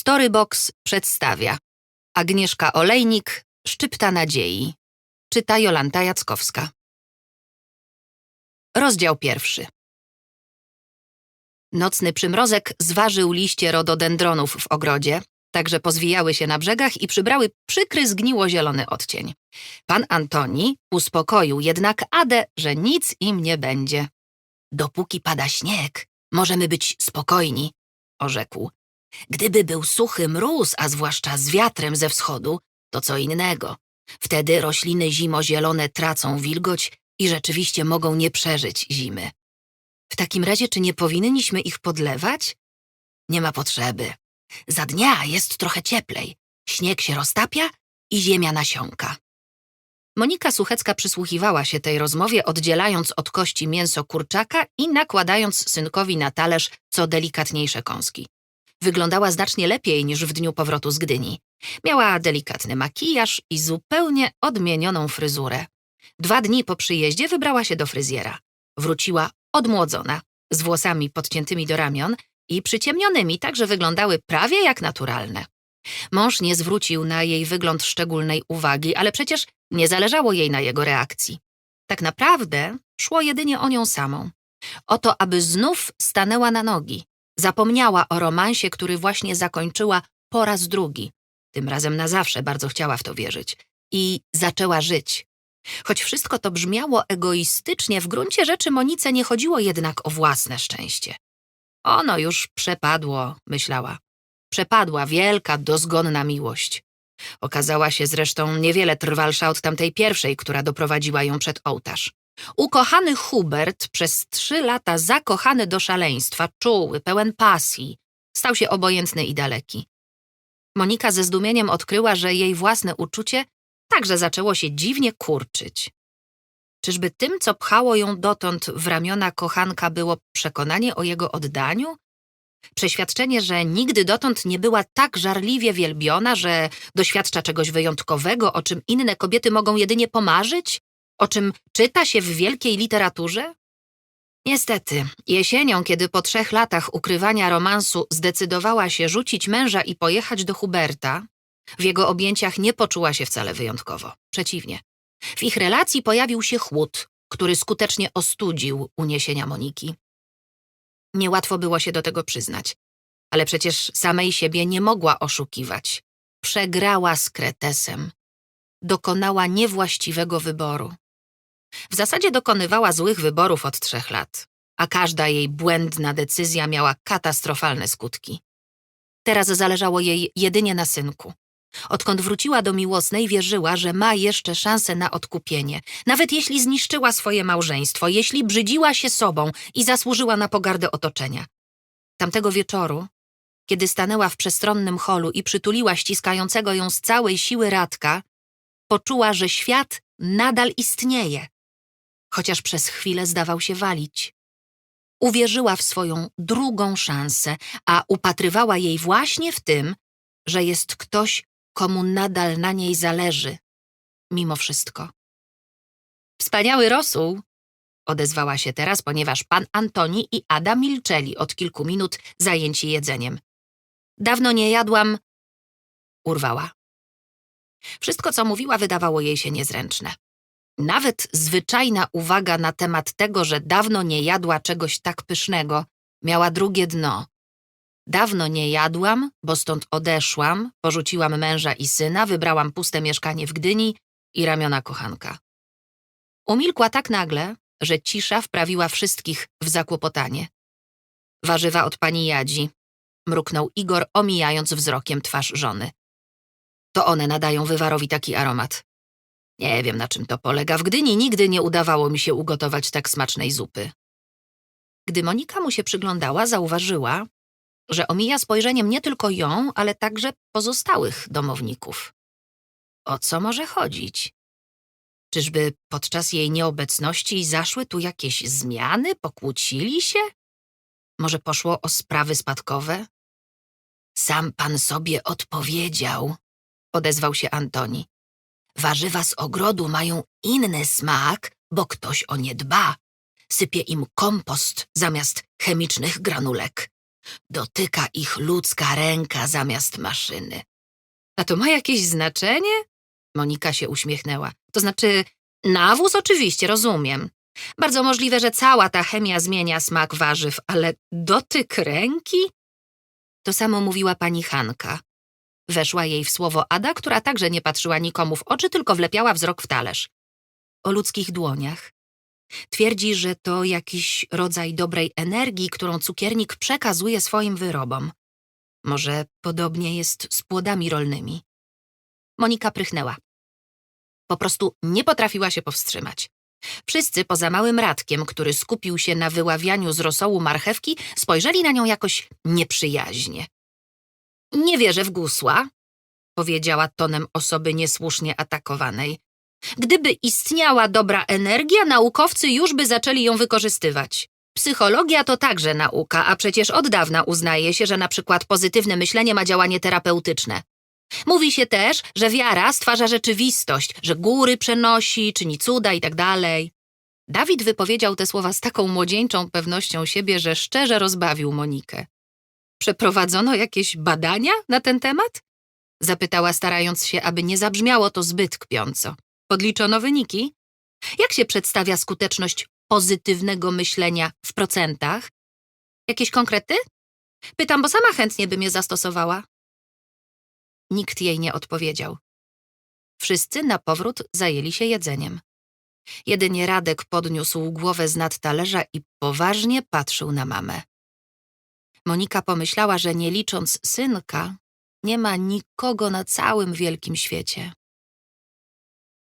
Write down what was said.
Storybox przedstawia Agnieszka Olejnik, Szczypta Nadziei. Czyta Jolanta Jackowska. Rozdział pierwszy. Nocny przymrozek zważył liście rododendronów w ogrodzie, tak że pozwijały się na brzegach i przybrały przykry zgniło-zielony odcień. Pan Antoni uspokoił jednak Adę, że nic im nie będzie. Dopóki pada śnieg, możemy być spokojni, orzekł. Gdyby był suchy mróz, a zwłaszcza z wiatrem ze wschodu, to co innego. Wtedy rośliny zimozielone tracą wilgoć i rzeczywiście mogą nie przeżyć zimy. W takim razie, czy nie powinniśmy ich podlewać? Nie ma potrzeby. Za dnia jest trochę cieplej. Śnieg się roztapia i ziemia nasiąka. Monika Suchecka przysłuchiwała się tej rozmowie, oddzielając od kości mięso kurczaka i nakładając synkowi na talerz co delikatniejsze kąski. Wyglądała znacznie lepiej niż w dniu powrotu z Gdyni. Miała delikatny makijaż i zupełnie odmienioną fryzurę. Dwa dni po przyjeździe wybrała się do fryzjera. Wróciła odmłodzona, z włosami podciętymi do ramion i przyciemnionymi, tak że wyglądały prawie jak naturalne. Mąż nie zwrócił na jej wygląd szczególnej uwagi, ale przecież nie zależało jej na jego reakcji. Tak naprawdę szło jedynie o nią samą. O to, aby znów stanęła na nogi. Zapomniała o romansie, który właśnie zakończyła po raz drugi. Tym razem na zawsze bardzo chciała w to wierzyć. I zaczęła żyć. Choć wszystko to brzmiało egoistycznie, w gruncie rzeczy Monice nie chodziło jednak o własne szczęście. Ono już przepadło, myślała. Przepadła wielka, dozgonna miłość. Okazała się zresztą niewiele trwalsza od tamtej pierwszej, która doprowadziła ją przed ołtarz. Ukochany Hubert, przez trzy lata zakochany do szaleństwa, czuły, pełen pasji, stał się obojętny i daleki. Monika ze zdumieniem odkryła, że jej własne uczucie także zaczęło się dziwnie kurczyć. Czyżby tym, co pchało ją dotąd w ramiona kochanka, było przekonanie o jego oddaniu? Przeświadczenie, że nigdy dotąd nie była tak żarliwie wielbiona, że doświadcza czegoś wyjątkowego, o czym inne kobiety mogą jedynie pomarzyć? O czym czyta się w wielkiej literaturze? Niestety, jesienią, kiedy po trzech latach ukrywania romansu zdecydowała się rzucić męża i pojechać do Huberta, w jego objęciach nie poczuła się wcale wyjątkowo. Przeciwnie. W ich relacji pojawił się chłód, który skutecznie ostudził uniesienia Moniki. Niełatwo było się do tego przyznać, ale przecież samej siebie nie mogła oszukiwać. Przegrała z Kretesem. Dokonała niewłaściwego wyboru. W zasadzie dokonywała złych wyborów od trzech lat, a każda jej błędna decyzja miała katastrofalne skutki. Teraz zależało jej jedynie na synku. Odkąd wróciła do miłosnej, wierzyła, że ma jeszcze szansę na odkupienie. Nawet jeśli zniszczyła swoje małżeństwo, jeśli brzydziła się sobą i zasłużyła na pogardę otoczenia. Tamtego wieczoru, kiedy stanęła w przestronnym holu i przytuliła ściskającego ją z całej siły Radka, poczuła, że świat nadal istnieje, chociaż przez chwilę zdawał się walić. Uwierzyła w swoją drugą szansę, a upatrywała jej właśnie w tym, że jest ktoś, komu nadal na niej zależy, mimo wszystko. Wspaniały rosół, odezwała się teraz, ponieważ pan Antoni i Ada milczeli od kilku minut zajęci jedzeniem. Dawno nie jadłam. Urwała. Wszystko, co mówiła, wydawało jej się niezręczne. Nawet zwyczajna uwaga na temat tego, że dawno nie jadła czegoś tak pysznego, miała drugie dno, Dawno nie jadłam, bo stąd odeszłam, porzuciłam męża i syna, wybrałam puste mieszkanie w Gdyni i ramiona kochanka. Umilkła tak nagle, że cisza wprawiła wszystkich w zakłopotanie. Warzywa od pani Jadzi, mruknął Igor, omijając wzrokiem twarz żony. To one nadają wywarowi taki aromat. Nie wiem, na czym to polega. W Gdyni nigdy nie udawało mi się ugotować tak smacznej zupy. Gdy Monika mu się przyglądała, zauważyła, że omija spojrzeniem nie tylko ją, ale także pozostałych domowników. O co może chodzić? Czyżby podczas jej nieobecności zaszły tu jakieś zmiany, pokłócili się? Może poszło o sprawy spadkowe? Sam pan sobie odpowiedział, odezwał się Antoni. Warzywa z ogrodu mają inny smak, bo ktoś o nie dba. Sypie im kompost zamiast chemicznych granulek. Dotyka ich ludzka ręka zamiast maszyny. A to ma jakieś znaczenie? Monika się uśmiechnęła. To znaczy, nawóz oczywiście, rozumiem. Bardzo możliwe, że cała ta chemia zmienia smak warzyw, ale dotyk ręki? To samo mówiła pani Hanka. Weszła jej w słowo Ada, która także nie patrzyła nikomu w oczy, tylko wlepiała wzrok w talerz. O ludzkich dłoniach. Twierdzi, że to jakiś rodzaj dobrej energii, którą cukiernik przekazuje swoim wyrobom. Może podobnie jest z płodami rolnymi. Monika prychnęła. Po prostu nie potrafiła się powstrzymać. Wszyscy poza małym Radkiem, który skupił się na wyławianiu z rosołu marchewki, spojrzeli na nią jakoś nieprzyjaźnie. Nie wierzę w gusła, powiedziała tonem osoby niesłusznie atakowanej. Gdyby istniała dobra energia, naukowcy już by zaczęli ją wykorzystywać. Psychologia to także nauka, a przecież od dawna uznaje się, że na przykład pozytywne myślenie ma działanie terapeutyczne. Mówi się też, że wiara stwarza rzeczywistość, że góry przenosi, czyni cuda i tak. Dawid wypowiedział te słowa z taką młodzieńczą pewnością siebie, że szczerze rozbawił Monikę. Przeprowadzono jakieś badania na ten temat? Zapytała, starając się, aby nie zabrzmiało to zbyt kpiąco. Podliczono wyniki? Jak się przedstawia skuteczność pozytywnego myślenia w procentach? Jakieś konkrety? Pytam, bo sama chętnie bym je zastosowała. Nikt jej nie odpowiedział. Wszyscy na powrót zajęli się jedzeniem. Jedynie Radek podniósł głowę z nad talerza i poważnie patrzył na mamę. Monika pomyślała, że nie licząc synka, nie ma nikogo na całym wielkim świecie.